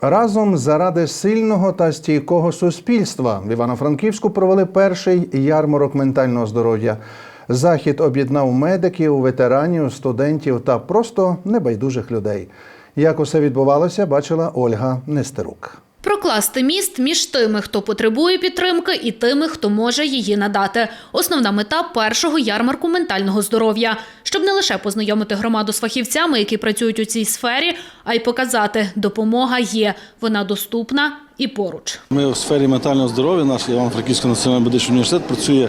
Разом заради сильного та стійкого суспільства в Івано-Франківську провели перший ярмарок ментального здоров'я. Захід об'єднав медиків, ветеранів, студентів та просто небайдужих людей. Як усе відбувалося, бачила Ольга Нестерук. Прокласти міст між тими, хто потребує підтримки, і тими, хто може її надати. Основна мета першого ярмарку ментального здоров'я, щоб не лише познайомити громаду з фахівцями, які працюють у цій сфері, а й показати, допомога є, вона доступна і поруч. Ми в сфері ментального здоров'я, наш Івано-Франківський національний медичний університет працює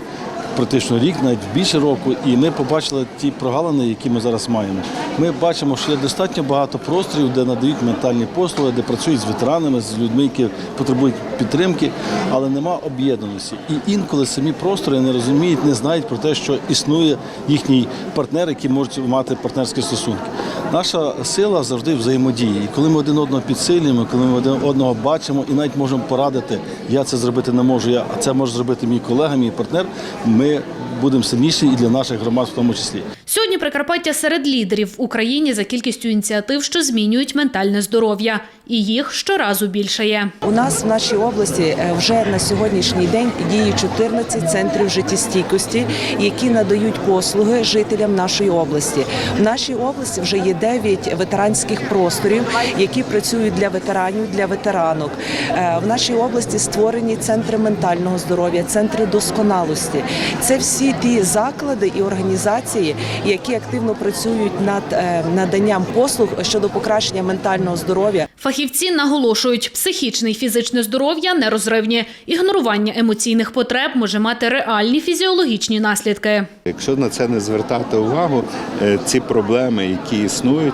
практично рік, навіть більше року, і ми побачили ті прогалини, які ми зараз маємо. Ми бачимо, що є достатньо багато просторів, де надають ментальні послуги, де працюють з ветеранами, з людьми, які потребують підтримки, але нема об'єднаності. І інколи самі простори не розуміють, не знають про те, що існує їхній партнер, який можуть мати партнерські стосунки. Наша сила завжди взаємодії. І коли ми один одного підсилюємо, коли ми один одного бачимо і навіть можемо порадити, я це зробити не можу, я, а це може зробити мій колега, мій партнер, ми будемо сильніші і для наших громад в тому числі. Сьогодні Прикарпаття серед лідерів в Україні за кількістю ініціатив, що змінюють ментальне здоров'я. І їх щоразу більше є. У нас в нашій області е, вже на сьогоднішній день діє 14 центрів життєстійкості, які надають послуги жителям нашої області. В нашій області вже є 9 ветеранських просторів, які працюють для ветеранів, для ветеранок. Е, В нашій області створені центри ментального здоров'я, центри досконалості. Це всі ті заклади і організації, які активно працюють над е, наданням послуг щодо покращення ментального здоров'я. Фахівці наголошують, психічне і фізичне здоров'я нерозривні. Ігнорування емоційних потреб може мати реальні фізіологічні наслідки. Якщо на це не звертати увагу, е, ці проблеми, які існують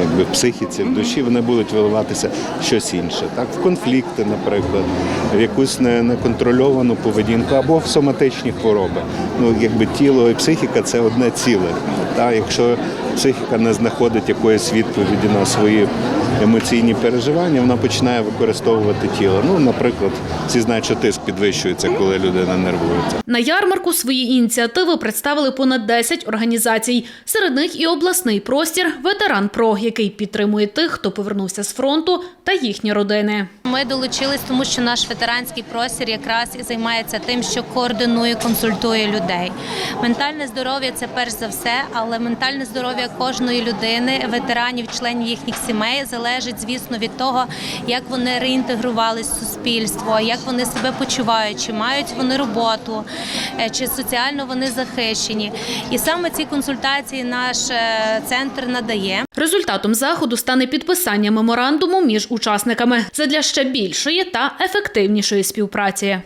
якби, в психіці, в душі, вони будуть виливатися щось інше. Так, в конфлікти, наприклад, в якусь не- неконтрольовану поведінку або в соматичні хвороби. Ну, якби тіло і психіка це одне ціле. Та, якщо психіка не знаходить якоїсь відповіді на свої емоційні переживання, вона починає використовувати тіло. Ну, наприклад, всі знають, що тиск підвищується, коли людина нервується. На ярмарку свої ініціативи представили понад 10 організацій. Серед них і обласний простір Ветеран Про, який підтримує тих, хто повернувся з фронту та їхні родини. Ми долучились, тому що наш ветеранський простір якраз і займається тим, що координує, консультує людей. Ментальне здоров'я це перш за все, але ментальне здоров'я кожної людини, ветеранів, членів їхніх сімей залежить, звісно, від того, як вони реінтегрувались в суспільство, як вони себе почувають, чи мають вони роботу, е, чи соціально вони захищені. І саме ці консультації наш е, центр надає. Результатом заходу стане підписання меморандуму між учасниками задля ще більшої та ефективнішої співпраці.